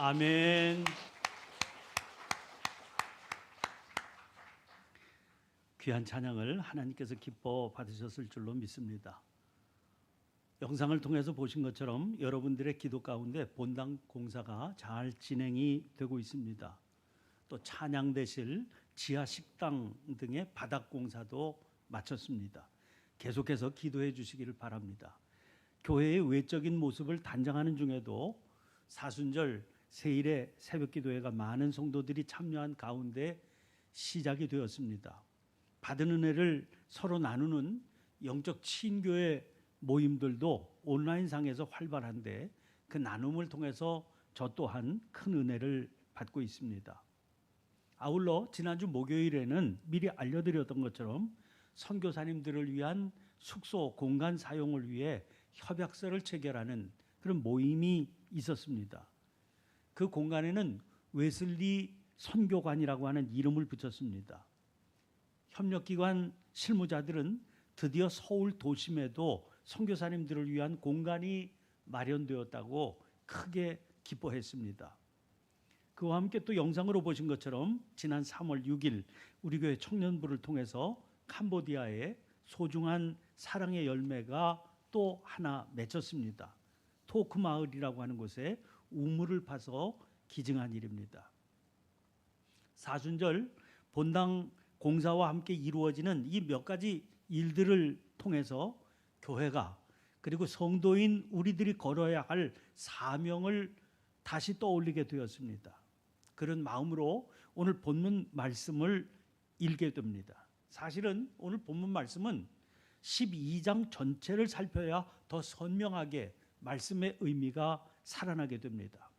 아멘. 귀한 찬양을 하나님께서 기뻐 받으셨을 줄로 믿습니다. 영상을 통해서 보신 것처럼 여러분들의 기도 가운데 본당 공사가 잘 진행이 되고 있습니다. 또 찬양 대실, 지하 식당 등의 바닥 공사도 마쳤습니다. 계속해서 기도해 주시기를 바랍니다. 교회의 외적인 모습을 단장하는 중에도 사순절 세일의 새벽 기도회가 많은 성도들이 참여한 가운데 시작이 되었습니다. 받은 은혜를 서로 나누는 영적 친교회 모임들도 온라인상에서 활발한데 그 나눔을 통해서 저 또한 큰 은혜를 받고 있습니다. 아울러 지난주 목요일에는 미리 알려드렸던 것처럼 선교사님들을 위한 숙소 공간 사용을 위해 협약서를 체결하는 그런 모임이 있었습니다. 그 공간에는 웨슬리 선교관이라고 하는 이름을 붙였습니다. 협력기관 실무자들은 드디어 서울 도심에도 선교사님들을 위한 공간이 마련되었다고 크게 기뻐했습니다. 그와 함께 또 영상으로 보신 것처럼 지난 3월 6일 우리 교회 청년부를 통해서 캄보디아에 소중한 사랑의 열매가 또 하나 맺혔습니다. 토크 마을이라고 하는 곳에 우물을 파서 기증한 일입니다. 사순절 본당 공사와 함께 이루어지는 이 몇 가지 일들을 통해서 교회가 그리고 성도인 우리들이 걸어야 할 사명을 다시 떠올리게 되었습니다. 그런 마음으로 오늘 본문 말씀을 읽게 됩니다. 사실은 오늘 본문 말씀은 12장 전체를 살펴야 더 선명하게 말씀의 의미가 살아나게 됩니다.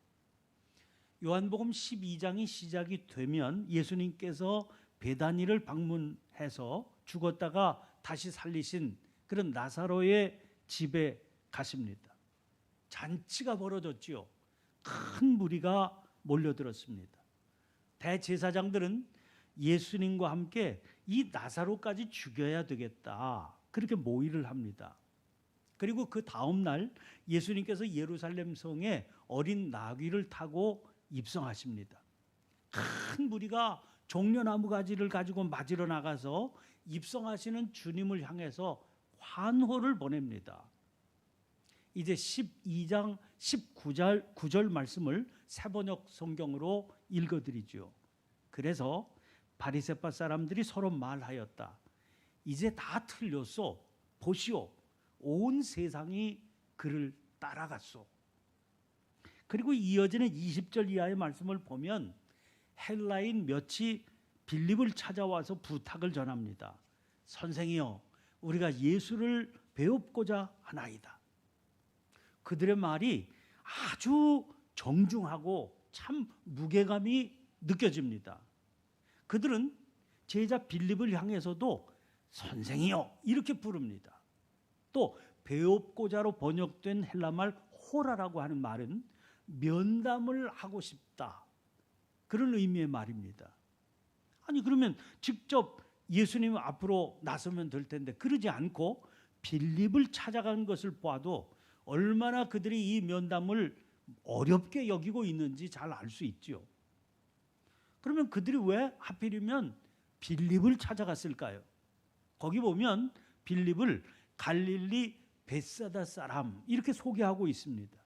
요한복음 12장이 시작이 되면 예수님께서 베다니를 방문해서 죽었다가 다시 살리신 그런 나사로의 집에 가십니다. 잔치가 벌어졌지요. 큰 무리가 몰려들었습니다. 대제사장들은 예수님과 함께 이 나사로까지 죽여야 되겠다. 그렇게 모의를 합니다. 그리고 그 다음 날 예수님께서 예루살렘 성에 어린 나귀를 타고 입성하십니다. 큰 무리가 종려나무 가지를 가지고 맞으러 나가서 입성하시는 주님을 향해서 환호를 보냅니다. 이제 12장 19절 9절 말씀을 세번역 성경으로 읽어 드리죠. 그래서 바리새파 사람들이 서로 말하였다. 이제 다 틀렸소. 보시오. 온 세상이 그를 따라갔소. 그리고 이어지는 20절 이하의 말씀을 보면 헬라인 몇이 빌립을 찾아와서 부탁을 전합니다. 선생이여, 우리가 예수를 배웁고자 하나이다. 그들의 말이 아주 정중하고 참 무게감이 느껴집니다. 그들은 제자 빌립을 향해서도 선생이여 이렇게 부릅니다. 또 배웁고자로 번역된 헬라말 호라라고 하는 말은 면담을 하고 싶다. 그런 의미의 말입니다. 아니 그러면 직접 예수님 앞으로 나서면 될 텐데 그러지 않고 빌립을 찾아간 것을 봐도 얼마나 그들이 이 면담을 어렵게 여기고 있는지 잘 알 수 있지요. 그러면 그들이 왜 하필이면 빌립을 찾아갔을까요? 거기 보면 빌립을 갈릴리 베사다 사람 이렇게 소개하고 있습니다.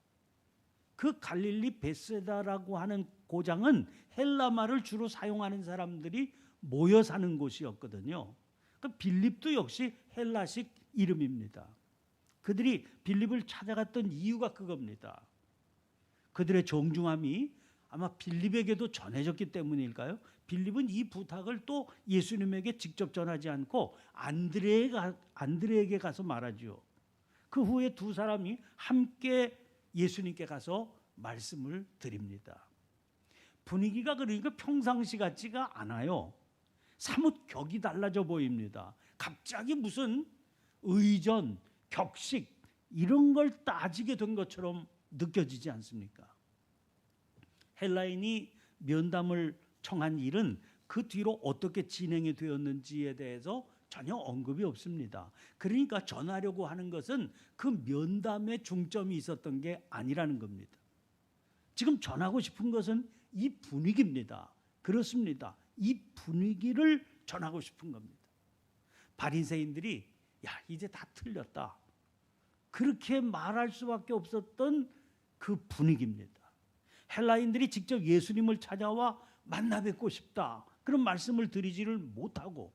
그 갈릴리 베세다라고 하는 고장은 헬라말을 주로 사용하는 사람들이 모여 사는 곳이었거든요. 그 빌립도 역시 헬라식 이름입니다. 그들이 빌립을 찾아갔던 이유가 그겁니다. 그들의 정중함이 아마 빌립에게도 전해졌기 때문일까요? 빌립은 이 부탁을 또 예수님에게 직접 전하지 않고 안드레에게, 안드레에게 가서 말하지요. 그 후에 두 사람이 함께 예수님께 가서 말씀을 드립니다. 분위기가 그러니까 평상시 같지가 않아요. 사뭇 격이 달라져 보입니다. 갑자기 무슨 의전, 격식 이런 걸 따지게 된 것처럼 느껴지지 않습니까? 헬라인이 면담을 청한 일은 그 뒤로 어떻게 진행이 되었는지에 대해서 전혀 언급이 없습니다. 그러니까 전하려고 하는 것은 그 면담에 중점이 있었던 게 아니라는 겁니다. 지금 전하고 싶은 것은 이 분위기입니다. 그렇습니다. 이 분위기를 전하고 싶은 겁니다. 바리새인들이 야 이제 다 틀렸다. 그렇게 말할 수밖에 없었던 그 분위기입니다. 헬라인들이 직접 예수님을 찾아와 만나 뵙고 싶다. 그런 말씀을 드리지를 못하고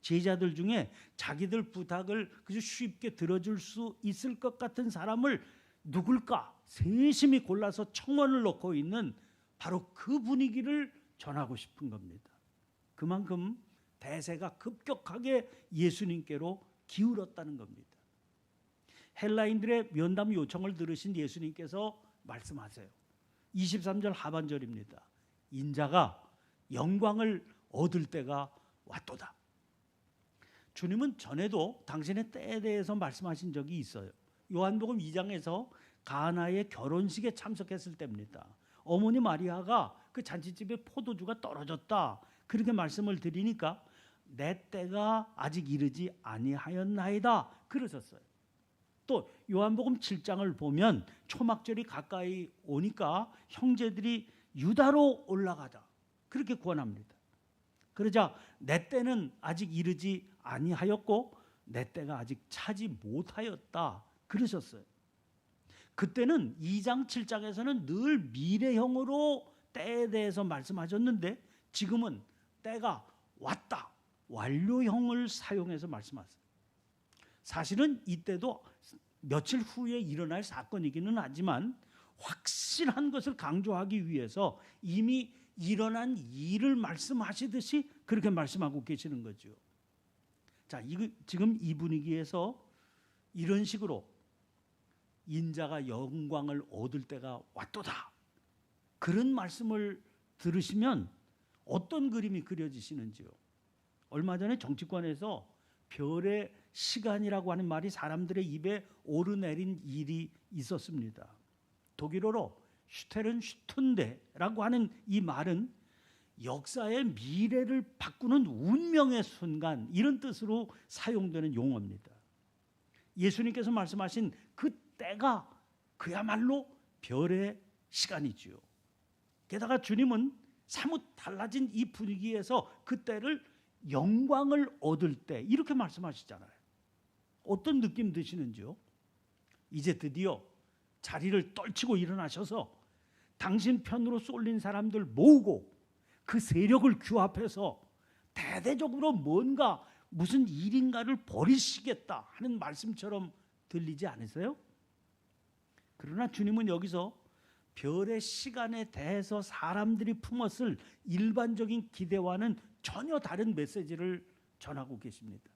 제자들 중에 자기들 부탁을 그저 쉽게 들어줄 수 있을 것 같은 사람을 누굴까 세심히 골라서 청원을 넣고 있는 바로 그 분위기를 전하고 싶은 겁니다. 그만큼 대세가 급격하게 예수님께로 기울었다는 겁니다. 헬라인들의 면담 요청을 들으신 예수님께서 말씀하세요. 23절 하반절입니다. 인자가 영광을 얻을 때가 왔도다. 주님은 전에도 당신의 때에 대해서 말씀하신 적이 있어요. 요한복음 2장에서 가나의 결혼식에 참석했을 때입니다. 어머니 마리아가 그 잔치집에 포도주가 떨어졌다. 그렇게 말씀을 드리니까 내 때가 아직 이르지 아니하였나이다. 그러셨어요. 또 요한복음 7장을 보면 초막절이 가까이 오니까 형제들이 유다로 올라가자. 그렇게 권합니다. 그러자 내 때는 아직 이르지 아니하였고 내 때가 아직 차지 못하였다. 그러셨어요. 그때는 2장 7장에서는 늘 미래형으로 때에 대해서 말씀하셨는데 지금은 때가 왔다. 완료형을 사용해서 말씀하세요. 사실은 이때도 며칠 후에 일어날 사건이기는 하지만 확실한 것을 강조하기 위해서 이미 일어난 일을 말씀하시듯이 그렇게 말씀하고 계시는 거죠. 자, 이, 지금 이 분위기에서 이런 식으로 인자가 영광을 얻을 때가 왔도다. 그런 말씀을 들으시면 어떤 그림이 그려지시는지요? 얼마 전에 정치권에서 별의 시간이라고 하는 말이 사람들의 입에 오르내린 일이 있었습니다. 독일어로 슈테른 슈툰데라고 하는 이 말은 역사의 미래를 바꾸는 운명의 순간 이런 뜻으로 사용되는 용어입니다. 예수님께서 말씀하신 그 때가 그야말로 별의 시간이지요. 게다가 주님은 사뭇 달라진 이 분위기에서 그 때를 영광을 얻을 때 이렇게 말씀하시잖아요. 어떤 느낌 드시는지요? 이제 드디어 자리를 떨치고 일어나셔서 당신 편으로 쏠린 사람들 모으고 그 세력을 규합해서 대대적으로 뭔가 무슨 일인가를 벌이시겠다 하는 말씀처럼 들리지 않으세요? 그러나 주님은 여기서 별의 시간에 대해서 사람들이 품었을 일반적인 기대와는 전혀 다른 메시지를 전하고 계십니다.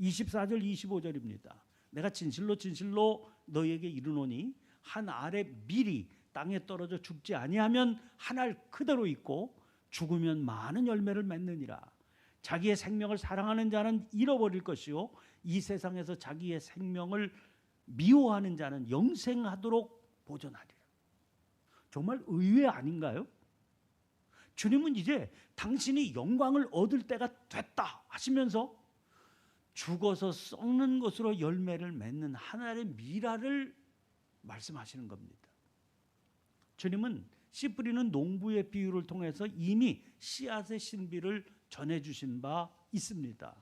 24절 25절입니다. 내가 진실로 진실로 너에게 이르노니 한 알에 미리 땅에 떨어져 죽지 아니하면 한 알 그대로 있고 죽으면 많은 열매를 맺느니라. 자기의 생명을 사랑하는 자는 잃어버릴 것이요 이 세상에서 자기의 생명을 미워하는 자는 영생하도록 보존하리라. 정말 의외 아닌가요? 주님은 이제 당신이 영광을 얻을 때가 됐다 하시면서 죽어서 썩는 것으로 열매를 맺는 하나의 미라를 말씀하시는 겁니다. 주님은 씨 뿌리는 농부의 비유를 통해서 이미 씨앗의 신비를 전해 주신 바 있습니다.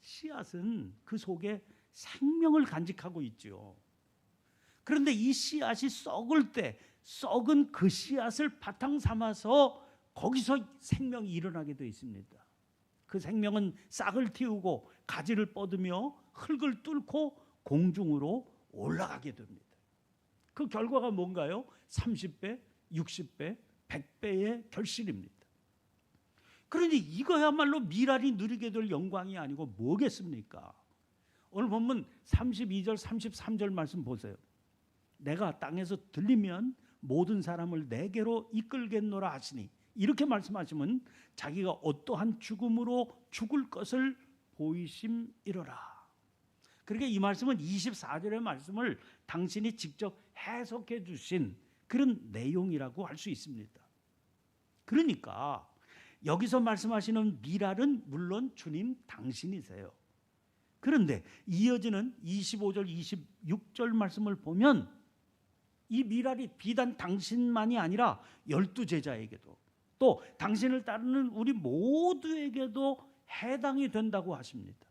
씨앗은 그 속에 생명을 간직하고 있죠. 그런데 이 씨앗이 썩을 때 썩은 그 씨앗을 바탕 삼아서 거기서 생명이 일어나게 되어 있습니다. 그 생명은 싹을 틔우고 가지를 뻗으며 흙을 뚫고 공중으로 올라가게 됩니다. 그 결과가 뭔가요? 30배, 60배, 100배의 결실입니다. 그러니 이거야말로 미랄이 누리게 될 영광이 아니고 뭐겠습니까? 오늘 본문 32절, 33절 말씀 보세요. 내가 땅에서 들리면 모든 사람을 내게로 이끌겠노라 하시니 이렇게 말씀하시면 자기가 어떠한 죽음으로 죽을 것을 보이심이로라. 그러니까 이 말씀은 24절의 말씀을 당신이 직접 해석해 주신 그런 내용이라고 할 수 있습니다. 그러니까 여기서 말씀하시는 미랄은 물론 주님 당신이세요. 그런데 이어지는 25절, 26절 말씀을 보면 이 미랄이 비단 당신만이 아니라 열두 제자에게도 또 당신을 따르는 우리 모두에게도 해당이 된다고 하십니다.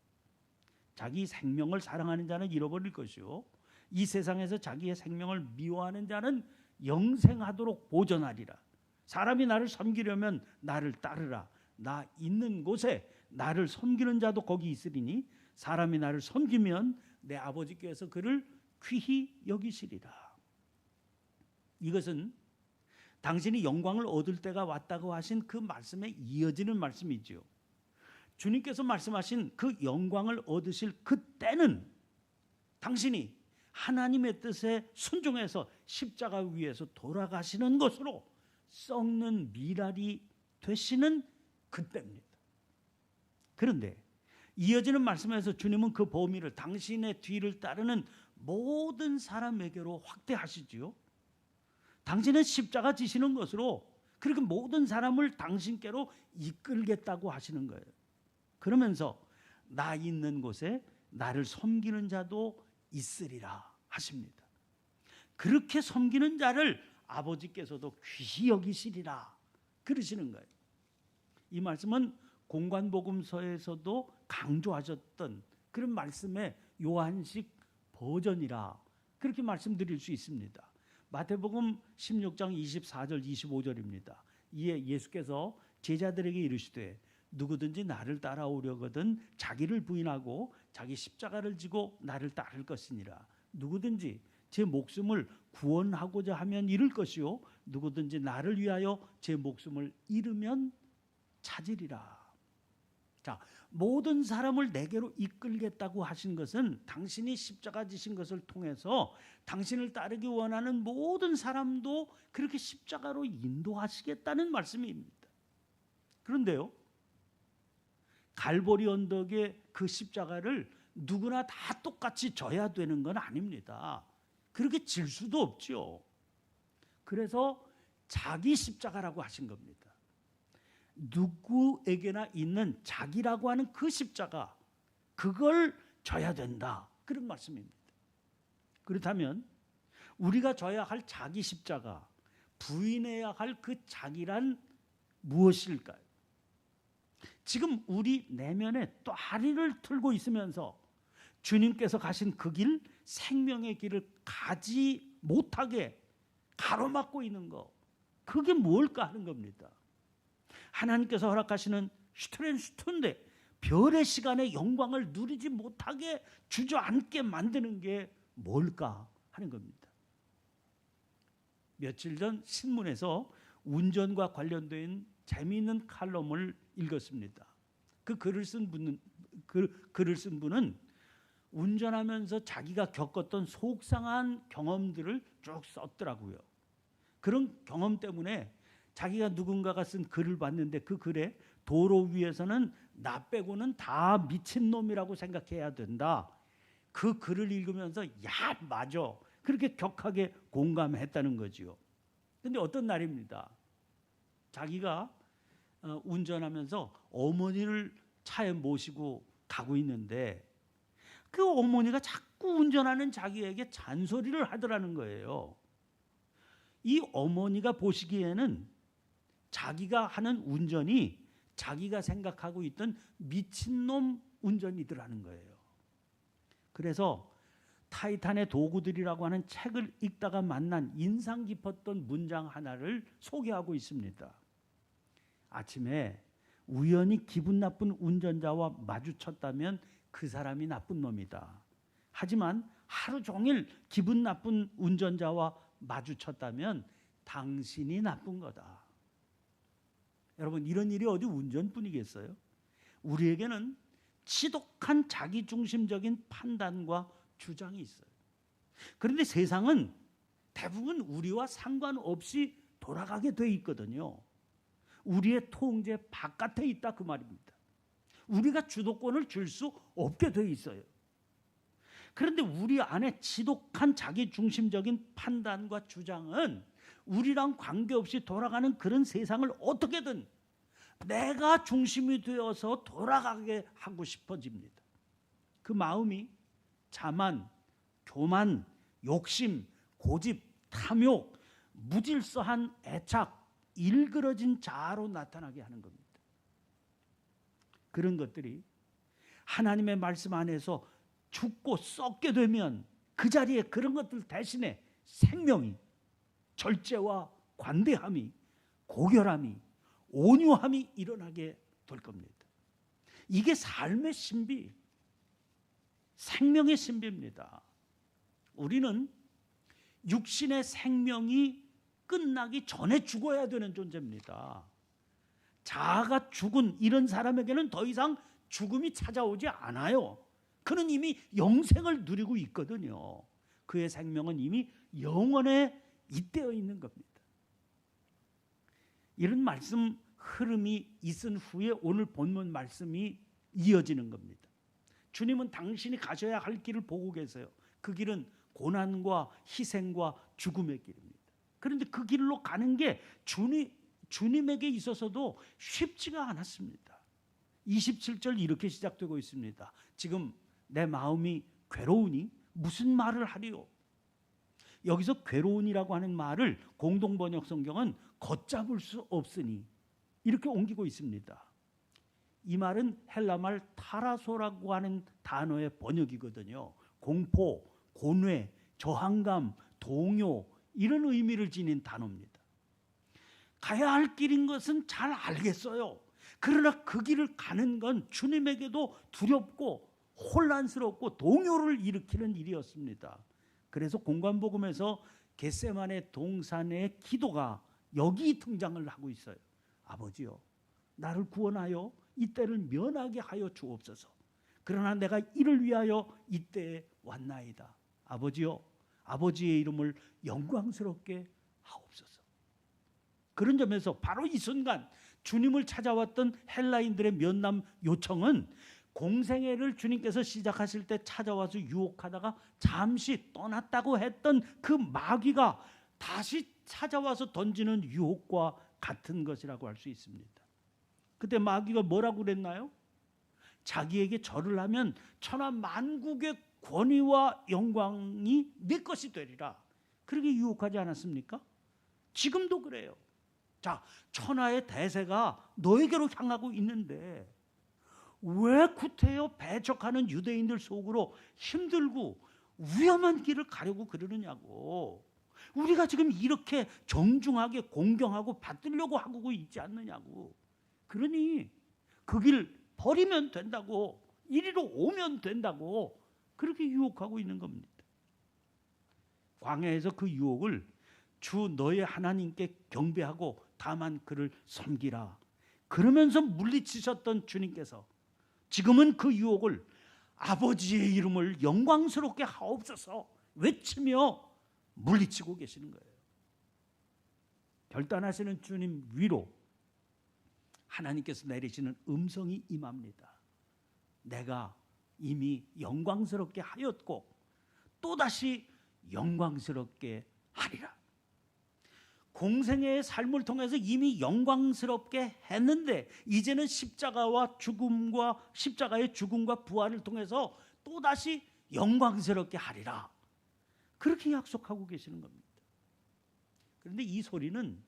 자기 생명을 사랑하는 자는 잃어버릴 것이요 이 세상에서 자기의 생명을 미워하는 자는 영생하도록 보존하리라. 사람이 나를 섬기려면 나를 따르라. 나 있는 곳에 나를 섬기는 자도 거기 있으리니 사람이 나를 섬기면 내 아버지께서 그를 귀히 여기시리라. 이것은 당신이 영광을 얻을 때가 왔다고 하신 그 말씀에 이어지는 말씀이지요. 주님께서 말씀하신 그 영광을 얻으실 그때는 당신이 하나님의 뜻에 순종해서 십자가 위에서 돌아가시는 것으로 썩는 미랄이 되시는 그때입니다. 그런데 이어지는 말씀에서 주님은 그 범위를 당신의 뒤를 따르는 모든 사람에게로 확대하시지요. 당신은 십자가 지시는 것으로 그렇게 모든 사람을 당신께로 이끌겠다고 하시는 거예요. 그러면서 나 있는 곳에 나를 섬기는 자도 있으리라 하십니다. 그렇게 섬기는 자를 아버지께서도 귀히 여기시리라 그러시는 거예요. 이 말씀은 공관복음서에서도 강조하셨던 그런 말씀의 요한식 버전이라 그렇게 말씀드릴 수 있습니다. 마태복음 16장 24절 25절입니다. 이에 예수께서 제자들에게 이르시되 누구든지 나를 따라오려거든 자기를 부인하고 자기 십자가를 지고 나를 따를 것이니라. 누구든지 제 목숨을 구원하고자 하면 잃을 것이요 누구든지 나를 위하여 제 목숨을 잃으면 찾으리라. 자, 모든 사람을 내게로 이끌겠다고 하신 것은 당신이 십자가 지신 것을 통해서 당신을 따르기 원하는 모든 사람도 그렇게 십자가로 인도하시겠다는 말씀입니다. 그런데요. 갈보리 언덕의 그 십자가를 누구나 다 똑같이 져야 되는 건 아닙니다. 그렇게 질 수도 없죠. 그래서 자기 십자가라고 하신 겁니다. 누구에게나 있는 자기라고 하는 그 십자가 그걸 져야 된다. 그런 말씀입니다. 그렇다면 우리가 져야 할 자기 십자가 부인해야 할 그 자기란 무엇일까요? 지금 우리 내면에 또 다리를 틀고 있으면서 주님께서 가신 그 길, 생명의 길을 가지 못하게 가로막고 있는 거, 그게 뭘까 하는 겁니다. 하나님께서 허락하시는 슈트렌슈트인데 별의 시간의 영광을 누리지 못하게 주저앉게 만드는 게 뭘까 하는 겁니다. 며칠 전 신문에서 운전과 관련된 재미있는 칼럼을 읽었습니다. 그 글을 쓴 분은 그 글을 쓴 분은 운전하면서 자기가 겪었던 속상한 경험들을 쭉 썼더라고요. 그런 경험 때문에 자기가 누군가가 쓴 글을 봤는데 그 글에 도로 위에서는 나 빼고는 다 미친 놈이라고 생각해야 된다. 그 글을 읽으면서 야 맞아 그렇게 격하게 공감했다는 거지요. 근데 어떤 날입니다. 자기가 어, 운전하면서 어머니를 차에 모시고 가고 있는데 그 어머니가 자꾸 운전하는 자기에게 잔소리를 하더라는 거예요. 이 어머니가 보시기에는 자기가 하는 운전이 자기가 생각하고 있던 미친놈 운전이더라는 거예요. 그래서 타이탄의 도구들이라고 하는 책을 읽다가 만난 인상 깊었던 문장 하나를 소개하고 있습니다. 아침에 우연히 기분 나쁜 운전자와 마주쳤다면 그 사람이 나쁜 놈이다. 하지만 하루 종일 기분 나쁜 운전자와 마주쳤다면 당신이 나쁜 거다. 여러분 이런 일이 어디 운전뿐이겠어요? 우리에게는 지독한 자기중심적인 판단과 주장이 있어요. 그런데 세상은 대부분 우리와 상관없이 돌아가게 돼 있거든요. 우리의 통제 바깥에 있다 그 말입니다. 우리가 주도권을 줄 수 없게 돼 있어요. 그런데 우리 안에 지독한 자기 중심적인 판단과 주장은 우리랑 관계없이 돌아가는 그런 세상을 어떻게든 내가 중심이 되어서 돌아가게 하고 싶어집니다. 그 마음이 자만, 교만, 욕심, 고집, 탐욕, 무질서한 애착, 일그러진 자아로 나타나게 하는 겁니다. 그런 것들이 하나님의 말씀 안에서 죽고 썩게 되면 그 자리에 그런 것들 대신에 생명이 절제와 관대함이 고결함이 온유함이 일어나게 될 겁니다. 이게 삶의 신비, 생명의 신비입니다. 우리는 육신의 생명이 끝나기 전에 죽어야 되는 존재입니다. 자아가 죽은 이런 사람에게는 더 이상 죽음이 찾아오지 않아요. 그는 이미 영생을 누리고 있거든요. 그의 생명은 이미 영원에 잇대어 있는 겁니다. 이런 말씀 흐름이 있은 후에 오늘 본문 말씀이 이어지는 겁니다. 주님은 당신이 가셔야 할 길을 보고 계세요. 그 길은 고난과 희생과 죽음의 길입니다. 그런데 그 길로 가는 게 주님, 주님에게 있어서도 쉽지가 않았습니다. 27절 이렇게 시작되고 있습니다. 지금 내 마음이 괴로우니 무슨 말을 하리요? 여기서 괴로운이라고 하는 말을 공동 번역 성경은 걷잡을 수 없으니 이렇게 옮기고 있습니다. 이 말은 헬라 말 타라소라고 하는 단어의 번역이거든요. 공포, 곤외, 저항감, 동요 이런 의미를 지닌 단어입니다. 가야 할 길인 것은 잘 알겠어요. 그러나 그 길을 가는 건 주님에게도 두렵고 혼란스럽고 동요를 일으키는 일이었습니다. 그래서 공관복음에서 겟세만의 동산의 기도가 여기 등장을 하고 있어요. 아버지요, 나를 구원하여 이때를 면하게 하여 주옵소서. 그러나 내가 이를 위하여 이때에 왔나이다. 아버지요, 아버지의 이름을 영광스럽게 하옵소서. 그런 점에서 바로 이 순간 주님을 찾아왔던 헬라인들의 면담 요청은 공생애를 주님께서 시작하실 때 찾아와서 유혹하다가 잠시 떠났다고 했던 그 마귀가 다시 찾아와서 던지는 유혹과 같은 것이라고 할 수 있습니다. 그때 마귀가 뭐라고 그랬나요? 자기에게 절을 하면 천하 만국의 권위와 영광이 내 것이 되리라. 그렇게 유혹하지 않았습니까? 지금도 그래요. 자, 천하의 대세가 너에게로 향하고 있는데 왜 구태여 배척하는 유대인들 속으로 힘들고 위험한 길을 가려고 그러느냐고. 우리가 지금 이렇게 정중하게 공경하고 받들려고 하고 있지 않느냐고. 그러니 그 길 버리면 된다고. 이리로 오면 된다고. 그렇게 유혹하고 있는 겁니다. 광야에서 그 유혹을 주 너의 하나님께 경배하고 다만 그를 섬기라. 그러면서 물리치셨던 주님께서 지금은 그 유혹을 아버지의 이름을 영광스럽게 하옵소서 외치며 물리치고 계시는 거예요. 결단하시는 주님 위로 하나님께서 내리시는 음성이 임합니다. 내가 이미 영광스럽게 하였고 또다시 영광스럽게 하리라. 공생애의 삶을 통해서 이미 영광스럽게 했는데 이제는 십자가와 죽음과 십자가의 죽음과 부활을 통해서 또다시 영광스럽게 하리라. 그렇게 약속하고 계시는 겁니다. 그런데 이 소리는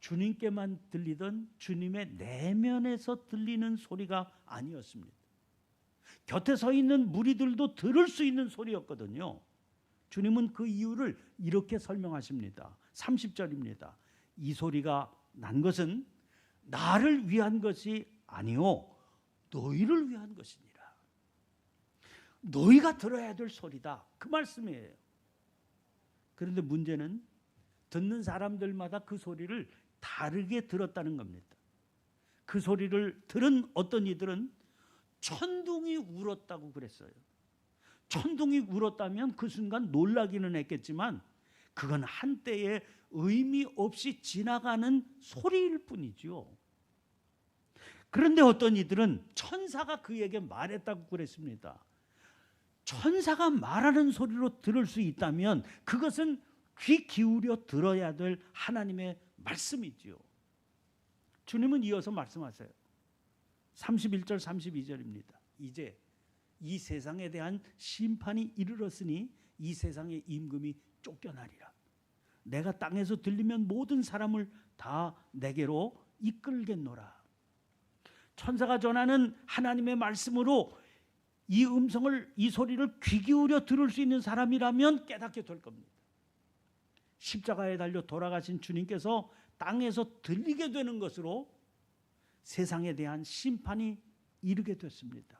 주님께만 들리던 주님의 내면에서 들리는 소리가 아니었습니다. 곁에 서 있는 무리들도 들을 수 있는 소리였거든요. 주님은 그 이유를 이렇게 설명하십니다. 30절입니다. 이 소리가 난 것은 나를 위한 것이 아니요 너희를 위한 것이니라. 너희가 들어야 될 소리다. 그 말씀이에요. 그런데 문제는 듣는 사람들마다 그 소리를 다르게 들었다는 겁니다. 그 소리를 들은 어떤 이들은 천둥이 울었다고 그랬어요. 천둥이 울었다면 그 순간 놀라기는 했겠지만 그건 한때에 의미 없이 지나가는 소리일 뿐이죠. 그런데 어떤 이들은 천사가 그에게 말했다고 그랬습니다. 천사가 말하는 소리로 들을 수 있다면 그것은 귀 기울여 들어야 될 하나님의 말씀이지요. 주님은 이어서 말씀하세요. 31절 32절입니다. 이제 이 세상에 대한 심판이 이르렀으니 이 세상의 임금이 쫓겨나리라. 내가 땅에서 들리면 모든 사람을 다 내게로 이끌겠노라. 천사가 전하는 하나님의 말씀으로 이 음성을 이 소리를 귀 기울여 들을 수 있는 사람이라면 깨닫게 될 겁니다. 십자가에 달려 돌아가신 주님께서 땅에서 들리게 되는 것으로 세상에 대한 심판이 이르게 됐습니다.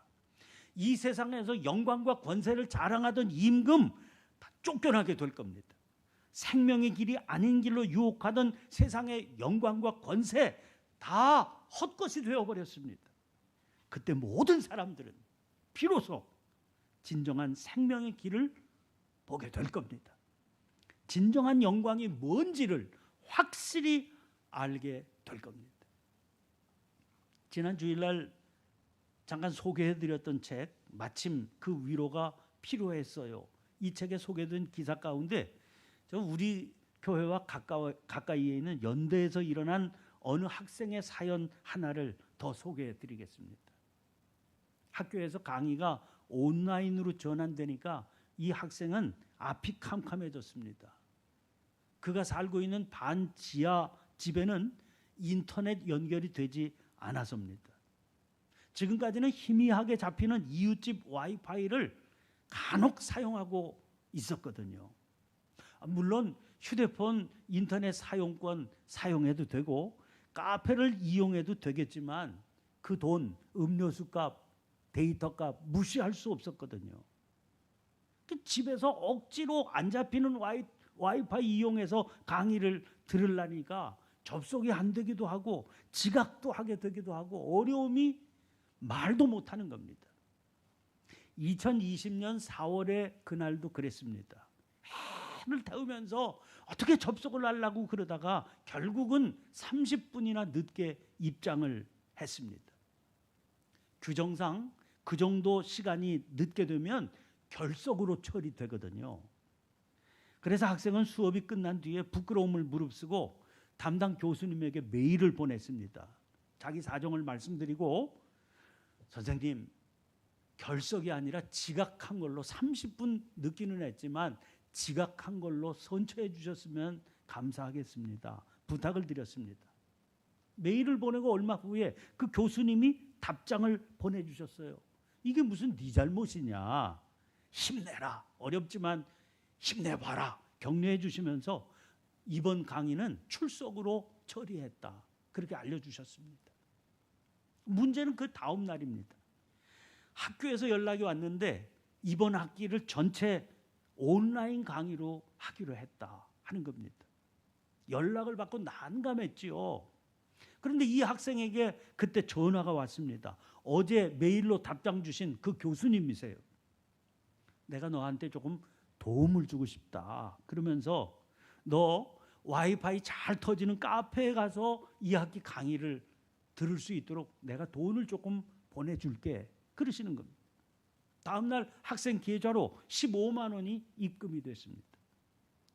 이 세상에서 영광과 권세를 자랑하던 임금 다 쫓겨나게 될 겁니다. 생명의 길이 아닌 길로 유혹하던 세상의 영광과 권세 다 헛것이 되어 버렸습니다. 그때 모든 사람들은 비로소 진정한 생명의 길을 보게 될 겁니다. 진정한 영광이 뭔지를 확실히 알게 될 겁니다. 지난 주일날 잠깐 소개해드렸던 책 마침 그 위로가 필요했어요. 이 책에 소개된 기사 가운데 저 우리 교회와 가까워, 가까이에 있는 연대에서 일어난 어느 학생의 사연 하나를 더 소개해 드리겠습니다. 학교에서 강의가 온라인으로 전환되니까 이 학생은 앞이 캄캄해졌습니다. 그가 살고 있는 반 지하 집에는 인터넷 연결이 되지 않아서입니다. 지금까지는 희미하게 잡히는 이웃집 와이파이를 간혹 사용하고 있었거든요. 물론 휴대폰 인터넷 사용권 사용해도 되고 카페를 이용해도 되겠지만 그 돈, 음료수 값, 데이터 값 무시할 수 없었거든요. 그 집에서 억지로 안 잡히는 와이, 와이파이 이용해서 강의를 들으려니까 접속이 안 되기도 하고 지각도 하게 되기도 하고 어려움이 말도 못하는 겁니다. 2020년 4월에 그날도 그랬습니다. 해를 태우면서 어떻게 접속을 하려고 그러다가 결국은 30분이나 늦게 입장을 했습니다. 규정상 그 정도 시간이 늦게 되면 결석으로 처리되거든요. 그래서 학생은 수업이 끝난 뒤에 부끄러움을 무릅쓰고 담당 교수님에게 메일을 보냈습니다. 자기 사정을 말씀드리고 선생님 결석이 아니라 지각한 걸로 30분 늦기는 했지만 지각한 걸로 선처해 주셨으면 감사하겠습니다. 부탁을 드렸습니다. 메일을 보내고 얼마 후에 그 교수님이 답장을 보내주셨어요. 이게 무슨 네 잘못이냐? 힘내라. 어렵지만 힘내봐라. 격려해 주시면서 이번 강의는 출석으로 처리했다. 그렇게 알려주셨습니다. 문제는 그 다음 날입니다. 학교에서 연락이 왔는데 이번 학기를 전체 온라인 강의로 하기로 했다 하는 겁니다. 연락을 받고 난감했지요. 그런데 이 학생에게 그때 전화가 왔습니다. 어제 메일로 답장 주신 그 교수님이세요. 내가 너한테 조금 도움을 주고 싶다. 그러면서 너 와이파이 잘 터지는 카페에 가서 이 학기 강의를 들을 수 있도록 내가 돈을 조금 보내줄게. 그러시는 겁니다. 다음 날 학생 계좌로 15만 원이 입금이 됐습니다.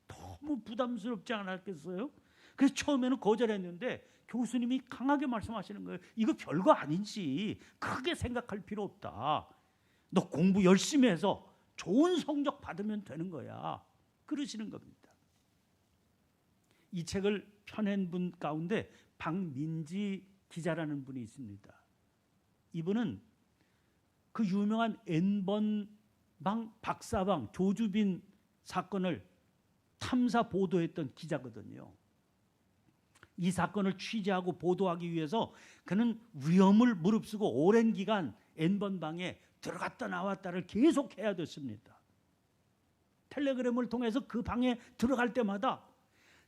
너무 부담스럽지 않았겠어요? 그래서 처음에는 거절했는데 교수님이 강하게 말씀하시는 거예요. 이거 별거 아닌지 크게 생각할 필요 없다. 너 공부 열심히 해서 좋은 성적 받으면 되는 거야. 그러시는 겁니다. 이 책을 펴낸 분 가운데 박민지 기자라는 분이 있습니다. 이분은 그 유명한 N번방 박사방 조주빈 사건을 탐사 보도했던 기자거든요. 이 사건을 취재하고 보도하기 위해서 그는 위험을 무릅쓰고 오랜 기간 N번방에 들어갔다 나왔다를 계속 해야 됐습니다. 텔레그램을 통해서 그 방에 들어갈 때마다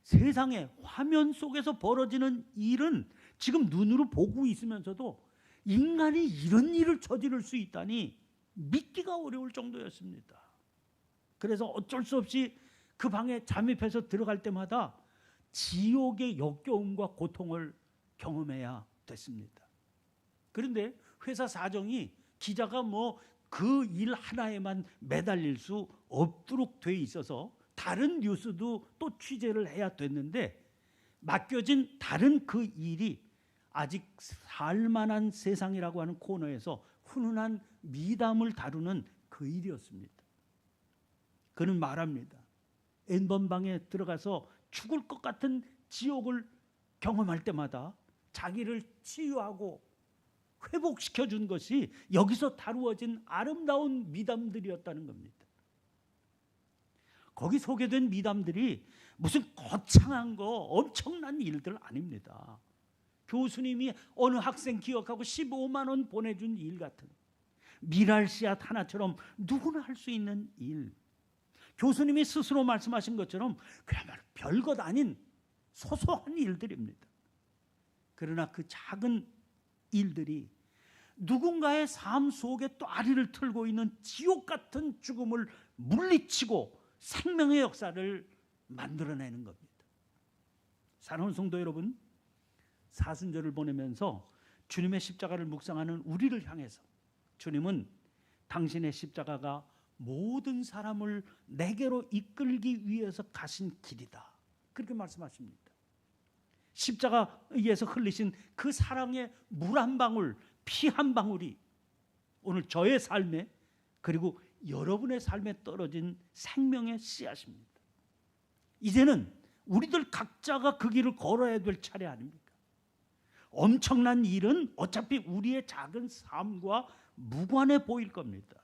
세상에 화면 속에서 벌어지는 일은 지금 눈으로 보고 있으면서도 인간이 이런 일을 저지를 수 있다니 믿기가 어려울 정도였습니다. 그래서 어쩔 수 없이 그 방에 잠입해서 들어갈 때마다 지옥의 역겨움과 고통을 경험해야 됐습니다. 그런데 회사 사정이 기자가 뭐 그 일 하나에만 매달릴 수 없도록 돼 있어서 다른 뉴스도 또 취재를 해야 됐는데 맡겨진 다른 그 일이 아직 살만한 세상이라고 하는 코너에서 훈훈한 미담을 다루는 그 일이었습니다. 그는 말합니다. N번방에 들어가서 죽을 것 같은 지옥을 경험할 때마다 자기를 치유하고 회복시켜 준 것이 여기서 다루어진 아름다운 미담들이었다는 겁니다. 거기 소개된 미담들이 무슨 거창한 거 엄청난 일들 아닙니다. 교수님이 어느 학생 기억하고 15만 원 보내준 일 같은 미랄 씨앗 하나처럼 누구나 할 수 있는 일. 교수님이 스스로 말씀하신 것처럼 그야말로 별것 아닌 소소한 일들입니다. 그러나 그 작은 일들이 누군가의 삶 속에 또 아리를 틀고 있는 지옥 같은 죽음을 물리치고 생명의 역사를 만들어내는 겁니다. 사랑하는 성도 여러분, 사순절을 보내면서 주님의 십자가를 묵상하는 우리를 향해서 주님은 당신의 십자가가 모든 사람을 내게로 이끌기 위해서 가신 길이다. 그렇게 말씀하십니다. 십자가에서 흘리신 그 사랑의 물 한 방울, 피 한 방울이 오늘 저의 삶에 그리고 여러분의 삶에 떨어진 생명의 씨앗입니다. 이제는 우리들 각자가 그 길을 걸어야 될 차례 아닙니까? 엄청난 일은 어차피 우리의 작은 삶과 무관해 보일 겁니다.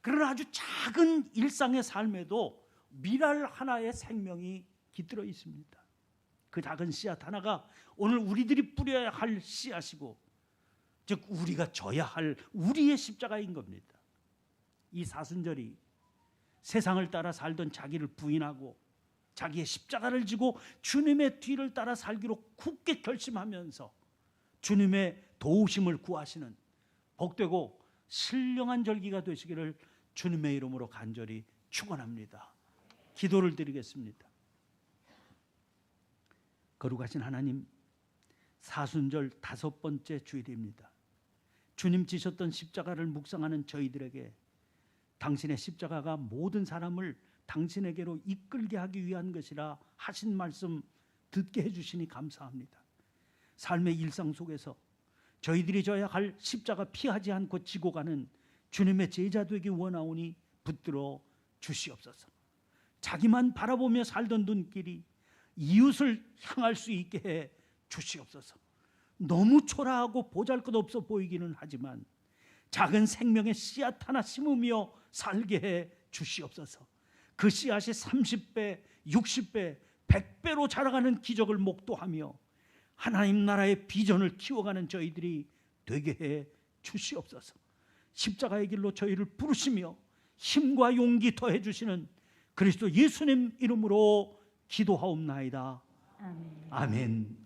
그러나 아주 작은 일상의 삶에도 미랄 하나의 생명이 깃들어 있습니다. 그 작은 씨앗 하나가 오늘 우리들이 뿌려야 할 씨앗이고 즉 우리가 져야 할 우리의 십자가인 겁니다. 이 사순절이 세상을 따라 살던 자기를 부인하고 자기의 십자가를 지고 주님의 뒤를 따라 살기로 굳게 결심하면서 주님의 도우심을 구하시는 복되고 신령한 절기가 되시기를 주님의 이름으로 간절히 축원합니다. 기도를 드리겠습니다. 거룩하신 하나님, 사순절 다섯 번째 주일입니다. 주님 지셨던 십자가를 묵상하는 저희들에게 당신의 십자가가 모든 사람을 당신에게로 이끌게 하기 위한 것이라 하신 말씀 듣게 해주시니 감사합니다. 삶의 일상 속에서 저희들이 져야 할 십자가 피하지 않고 지고 가는 주님의 제자 되기 원하오니 붙들어 주시옵소서. 자기만 바라보며 살던 눈길이 이웃을 향할 수 있게 해 주시옵소서. 너무 초라하고 보잘것없어 보이기는 하지만 작은 생명의 씨앗 하나 심으며 살게 해 주시옵소서. 그 씨앗이 30배, 60배, 100배로 자라가는 기적을 목도하며 하나님 나라의 비전을 키워가는 저희들이 되게 해 주시옵소서. 십자가의 길로 저희를 부르시며 힘과 용기 더해 주시는 그리스도 예수님 이름으로 기도하옵나이다. 아멘. 아멘.